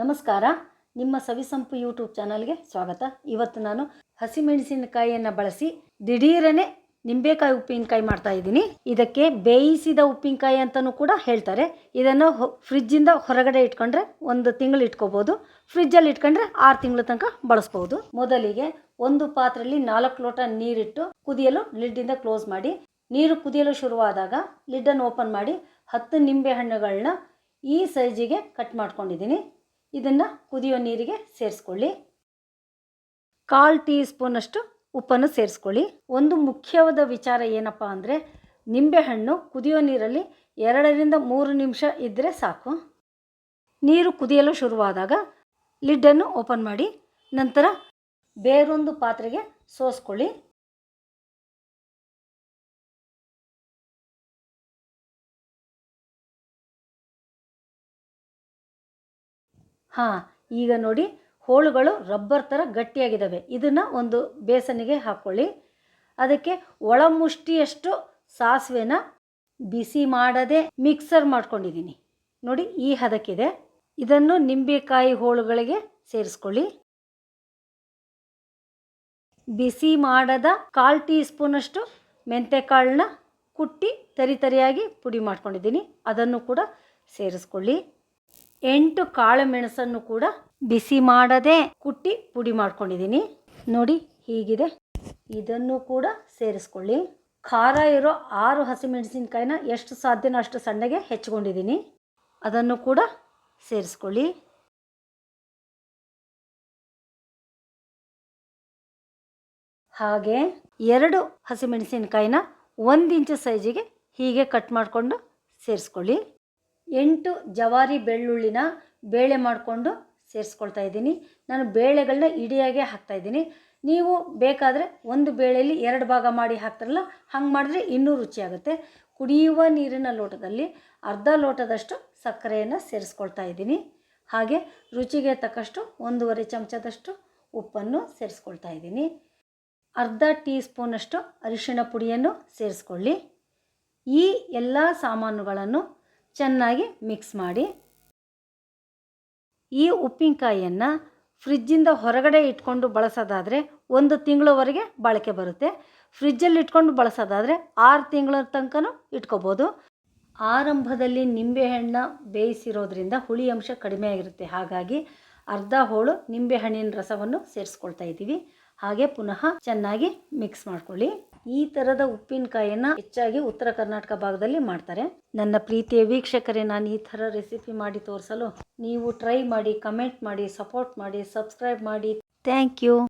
ನಮಸ್ಕಾರ. ನಿಮ್ಮ ಸವಿಸಂಪು ಯೂಟ್ಯೂಬ್ ಚಾನಲ್ಗೆ ಸ್ವಾಗತ. ಇವತ್ತು ನಾನು ಹಸಿಮೆಣಸಿನಕಾಯಿಯನ್ನು ಬಳಸಿ ದಿಢೀರನೆ ನಿಂಬೆಕಾಯಿ ಉಪ್ಪಿನಕಾಯಿ ಮಾಡ್ತಾ ಇದ್ದೀನಿ. ಇದಕ್ಕೆ ಬೇಯಿಸಿದ ಉಪ್ಪಿನಕಾಯಿ ಅಂತಲೂ ಕೂಡ ಹೇಳ್ತಾರೆ. ಇದನ್ನು ಫ್ರಿಜ್ಜಿಂದ ಹೊರಗಡೆ ಇಟ್ಕೊಂಡ್ರೆ ಒಂದು ತಿಂಗಳು ಇಟ್ಕೋಬೋದು. ಫ್ರಿಜ್ಜಲ್ಲಿ ಇಟ್ಕೊಂಡ್ರೆ ಆರು ತಿಂಗಳ ತನಕ ಬಳಸ್ಬೋದು. ಮೊದಲಿಗೆ ಒಂದು ಪಾತ್ರೆಯಲ್ಲಿ ನಾಲ್ಕು ಲೋಟ ನೀರಿಟ್ಟು ಕುದಿಯಲು ಲಿಡ್ಡಿಂದ ಕ್ಲೋಸ್ ಮಾಡಿ. ನೀರು ಕುದಿಯಲು ಶುರುವಾದಾಗ ಲಿಡ್ಡನ್ನು ಓಪನ್ ಮಾಡಿ ಹತ್ತು ನಿಂಬೆ ಹಣ್ಣುಗಳನ್ನ ಈ ಸೈಜಿಗೆ ಕಟ್ ಮಾಡ್ಕೊಂಡಿದ್ದೀನಿ. ಇದನ್ನು ಕುದಿಯೋ ನೀರಿಗೆ ಸೇರಿಸ್ಕೊಳ್ಳಿ. ಕಾಲು ಟೀ ಸ್ಪೂನಷ್ಟು ಉಪ್ಪನ್ನು ಸೇರಿಸ್ಕೊಳ್ಳಿ. ಒಂದು ಮುಖ್ಯವಾದ ವಿಚಾರ ಏನಪ್ಪ ಅಂದರೆ, ನಿಂಬೆಹಣ್ಣು ಕುದಿಯೋ ನೀರಲ್ಲಿ ಎರಡರಿಂದ ಮೂರು ನಿಮಿಷ ಇದ್ದರೆ ಸಾಕು. ನೀರು ಕುದಿಯಲು ಶುರುವಾದಾಗ ಲಿಡ್ಡನ್ನು ಓಪನ್ ಮಾಡಿ, ನಂತರ ಬೇರೊಂದು ಪಾತ್ರೆಗೆ ಸೋಸ್ಕೊಳ್ಳಿ. ಹಾಂ, ಈಗ ನೋಡಿ, ಹೋಳುಗಳು ರಬ್ಬರ್ ಥರ ಗಟ್ಟಿಯಾಗಿದ್ದಾವೆ ಇದನ್ನು ಒಂದು ಬೇಸನಿಗೆ ಹಾಕ್ಕೊಳ್ಳಿ ಅದಕ್ಕೆ ಒಳಮುಷ್ಟಿಯಷ್ಟು ಸಾಸಿವೆನ ಬಿಸಿ ಮಾಡದೆ ಮಿಕ್ಸರ್ ಮಾಡ್ಕೊಂಡಿದ್ದೀನಿ. ನೋಡಿ, ಈ ಹದಕ್ಕಿದೆ. ಇದನ್ನು ನಿಂಬೆಕಾಯಿ ಹೋಳುಗಳಿಗೆ ಸೇರಿಸ್ಕೊಳ್ಳಿ. ಬಿಸಿ ಮಾಡದ ಕಾಲು ಟೀ ಸ್ಪೂನಷ್ಟು ಮೆಂತೆಕಾಳನ್ನ ಕುಟ್ಟಿ ತರಿ ತರಿಯಾಗಿ ಪುಡಿ ಮಾಡ್ಕೊಂಡಿದ್ದೀನಿ. ಅದನ್ನು ಕೂಡ ಸೇರಿಸ್ಕೊಳ್ಳಿ. ಎಂಟು ಕಾಳು ಮೆಣಸನ್ನು ಕೂಡ ಬಿಸಿ ಮಾಡದೆ ಕುಟ್ಟಿ ಪುಡಿ ಮಾಡ್ಕೊಂಡಿದ್ದೀನಿ. ನೋಡಿ ಹೀಗಿದೆ. ಇದನ್ನು ಕೂಡ ಸೇರಿಸ್ಕೊಳ್ಳಿ. ಖಾರ ಇರೋ ಆರು ಹಸಿಮೆಣಸಿನ್ಕಾಯಿನ ಎಷ್ಟು ಸಾಧ್ಯನೋ ಅಷ್ಟು ಸಣ್ಣಗೆ ಹೆಚ್ಕೊಂಡಿದ್ದೀನಿ ಅದನ್ನು ಕೂಡ ಸೇರಿಸ್ಕೊಳ್ಳಿ. ಹಾಗೆ ಎರಡು ಹಸಿಮೆಣಸಿನ್ಕಾಯಿನ ಒಂದು ಇಂಚು ಸೈಜಿಗೆ ಹೀಗೆ ಕಟ್ ಮಾಡಿಕೊಂಡು ಸೇರಿಸ್ಕೊಳ್ಳಿ. ಎಂಟು ಜವಾರಿ ಬೆಳ್ಳುಳ್ಳಿನ ಬೇಳೆ ಮಾಡಿಕೊಂಡು ಸೇರಿಸ್ಕೊಳ್ತಾ ಇದ್ದೀನಿ. ನಾನು ಬೇಳೆಗಳನ್ನ ಇಡಿಯಾಗೆ ಹಾಕ್ತಾಯಿದ್ದೀನಿ ನೀವು ಬೇಕಾದರೆ ಒಂದು ಬೇಳೆಯಲ್ಲಿ ಎರಡು ಭಾಗ ಮಾಡಿ ಹಾಕ್ತಾರಲ್ಲ, ಹಂಗೆ ಮಾಡಿದ್ರೆ ಇನ್ನೂ ರುಚಿಯಾಗುತ್ತೆ. ಕುಡಿಯುವ ನೀರಿನ ಲೋಟದಲ್ಲಿ ಅರ್ಧ ಲೋಟದಷ್ಟು ಸಕ್ಕರೆಯನ್ನು ಸೇರಿಸ್ಕೊಳ್ತಾ ಇದ್ದೀನಿ. ಹಾಗೆ ರುಚಿಗೆ ತಕ್ಕಷ್ಟು ಒಂದೂವರೆ ಚಮಚದಷ್ಟು ಉಪ್ಪನ್ನು ಸೇರಿಸ್ಕೊಳ್ತಾ ಇದ್ದೀನಿ. ಅರ್ಧ ಟೀ ಸ್ಪೂನಷ್ಟು ಅರಿಶಿಣ ಪುಡಿಯನ್ನು ಸೇರಿಸ್ಕೊಳ್ಳಿ. ಈ ಎಲ್ಲ ಸಾಮಾನುಗಳನ್ನು ಚೆನ್ನಾಗಿ ಮಿಕ್ಸ್ ಮಾಡಿ ಈ ಉಪ್ಪಿನಕಾಯಿಯನ್ನು ಫ್ರಿಜ್ಜಿಂದ ಹೊರಗಡೆ ಇಟ್ಕೊಂಡು ಬಳಸೋದಾದರೆ ಒಂದು ತಿಂಗಳವರೆಗೆ ಬಾಳಿಕೆ ಬರುತ್ತೆ. ಫ್ರಿಜ್ಜಲ್ಲಿ ಇಟ್ಕೊಂಡು ಬಳಸೋದಾದರೆ ಆರು ತಿಂಗಳ ತನಕನೂ ಇಟ್ಕೋಬೋದು. ಆರಂಭದಲ್ಲಿ ನಿಂಬೆಹಣ್ಣ ಬೇಯಿಸಿರೋದ್ರಿಂದ ಹುಳಿ ಅಂಶ ಕಡಿಮೆ ಆಗಿರುತ್ತೆ. ಹಾಗಾಗಿ ಅರ್ಧ ಹೋಳು ನಿಂಬೆಹಣ್ಣಿನ ರಸವನ್ನು ಸೇರಿಸ್ಕೊಳ್ತಾ ಇದ್ದೀವಿ. ಹಾಗೆ ಪುನಃ ಚೆನ್ನಾಗಿ ಮಿಕ್ಸ್ ಮಾಡ್ಕೊಳ್ಳಿ. ಈ ಥರದ ಉಪ್ಪಿನಕಾಯಿಯನ್ನು ಹೆಚ್ಚಾಗಿ ಉತ್ತರ ಕರ್ನಾಟಕ ಭಾಗದಲ್ಲಿ ಮಾಡ್ತಾರೆ. ನನ್ನ ಪ್ರೀತಿಯ ವೀಕ್ಷಕರೇ, ನಾನು ಈ ಥರ ರೆಸಿಪಿ ಮಾಡಿ ತೋರಿಸಲು ನೀವು ಟ್ರೈ ಮಾಡಿ ಕಮೆಂಟ್ ಮಾಡಿ ಸಪೋರ್ಟ್ ಮಾಡಿ ಸಬ್ಸ್ಕ್ರೈಬ್ ಮಾಡಿ. Thank you